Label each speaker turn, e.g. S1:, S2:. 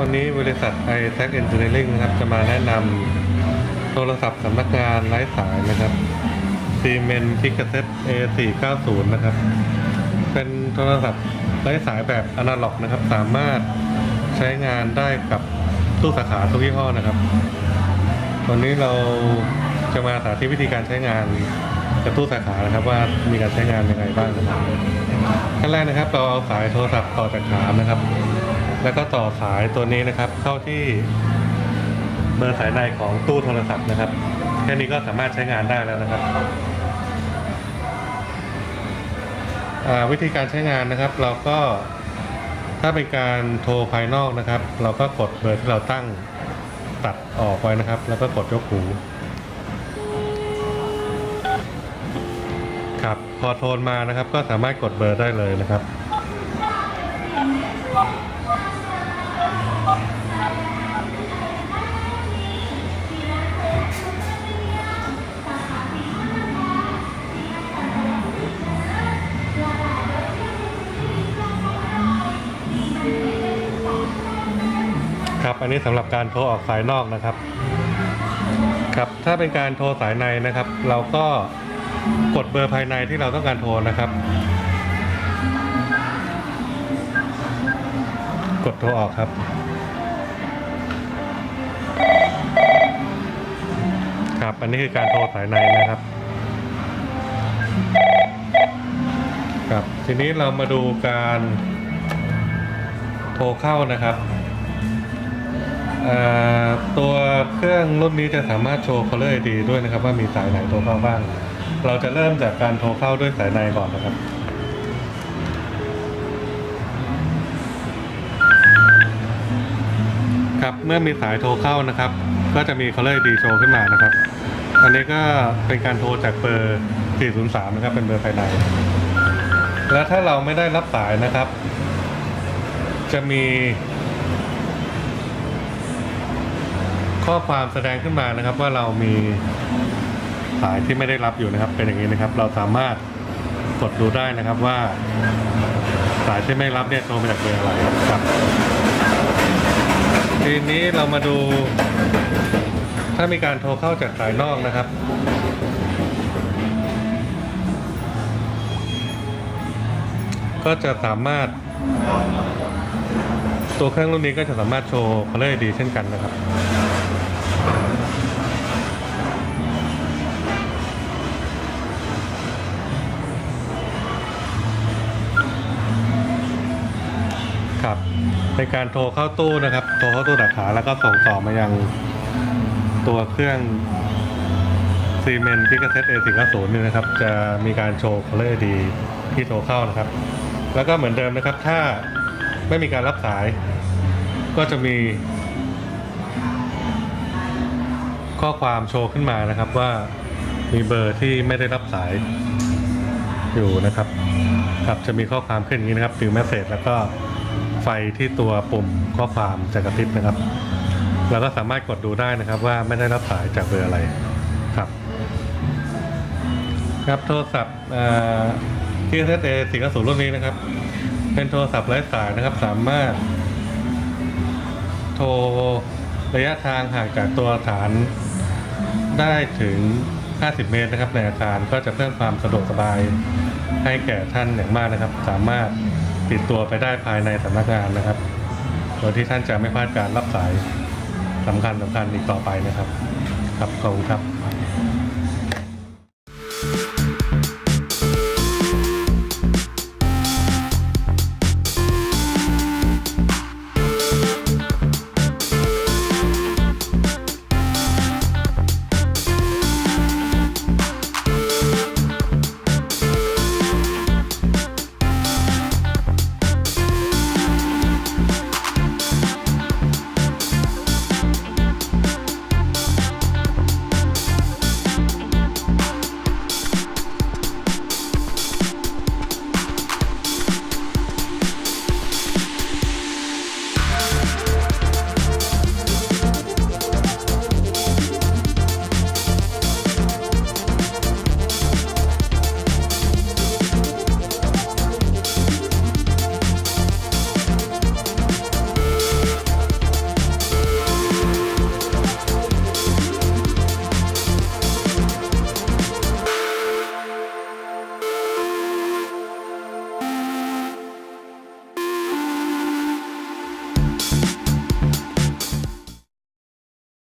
S1: วันนี้บริษัท i t e c Engineering นะครับ จะมาแนะนำโทรศัพท์สำนักงานไร้สายนะครับ Siemens Pixel A490 นะครับ เป็นโทรศัพท์ไร้สายแบบอนาล็อกนะครับ สามารถใช้งานได้กับตู้สาขาทุกยี่ห้อนะครับ วันนี้เราจะมาสาธิตวิธีการใช้งานกับตู้สาขานะครับ ว่ามีการใช้งานยังไงบ้างนะครับขั้นแรกนะครับ เราเอาสายโทรศัพท์ต่อจากขามนะครับ แล้วก็ต่อสายตัวนี้นะครับ เข้าที่เบอร์สายในของตู้โทรศัพท์นะครับ แค่นี้ก็สามารถใช้งานได้แล้วนะครับวิธีการใช้งานนะครับ เราก็ถ้าเป็นการโทรภายนอกนะครับ เราก็กดเบอร์ที่เราตั้งตัดออกไว้นะครับ แล้วก็กดยกหูครับพอโทรมานะครับ ก็สามารถกดเบอร์ได้เลยนะครับ ครับอันนี้สำหรับการโทรออกสายนอกนะครับครับถ้าเป็นการโทรสายในนะครับ เราก็กดเบอร์ภายในที่เราต้องการโทรนะครับ กดโทรออกครับ ครับอันนี้คือการโทรสายในนะครับครับทีนี้เรามาดูการโทรเข้านะครับ ตัวเครื่องรุ่นนี้จะสามารถโชว์ caller ID ด้วยนะครับ ว่ามีสายไหนโทรเข้าบ้าง เราจะเริ่มจากการโทรเข้าด้วยสายในก่อนนะครับครับเมื่อมีสายโทรเข้านะครับ ก็จะมี caller ID โชว์ขึ้นมานะครับ อันนี้ก็เป็นการโทรจากเบอร์ 403 นะครับ เป็นเบอร์ภายใน แล้วถ้าเราไม่ได้รับสายนะครับ จะมี ข้อความแสดงขึ้นมานะครับ ว่าเรามีสายที่ไม่ได้รับอยู่นะครับ เป็นอย่างนี้นะครับ เราสามารถกดดูได้นะครับว่า สายที่ไม่รับเนี่ยโทรมาจากเบอร์อะไรครับทีนี้เรามาดู ถ้ามีการโทรเข้าจากสายนอกนะครับก็จะสามารถ ตัวเครื่องรุ่นนี้ก็จะสามารถโชว์ Color ID เช่นกันนะครับ ครับในการโทรเข้าตู้นะครับ โทรเข้าตู้สาขาแล้วก็ส่งต่อมายังตัวเครื่องซีเมนที่กระเซ็ตเอสิบศูนย์นี่นะครับ จะมีการโชว์ Color ID ที่โทรเข้านะครับ แล้วก็เหมือนเดิมนะครับ ถ้าไม่มีการรับสาย ก็จะมี ข้อความโชว์ขึ้นมานะครับว่ามีเบอร์ที่ไม่ได้รับสายอยู่นะครับครับจะมีข้อความขึ้นอย่างนี้นะครับฟิลแมสเซจแล้วก็ไฟที่ตัวปุ่มข้อความจะกระพริบนะครับเราก็สามารถกดดูได้นะครับว่าไม่ได้รับสายจากเบอร์อะไรครับ ครับโทรศัพท์ที่เซตเอสิงห์ศูนรุ่นนี้นะครับ เป็นโทรศัพท์ไร้สายนะครับ สามารถ โทรระยะทางห่างจากตัวฐาน ได้ถึง 50 เมตรนะครับ ในอาคารก็จะเพิ่มความสะดวกสบายให้แก่ท่านอย่างมากนะครับ สามารถติดตัวไปได้ภายในสำนักงานนะครับ โดยที่ท่านจะไม่พลาดการรับสายสำคัญสำคัญอีกต่อไปนะครับ ครับขอบคุณครับ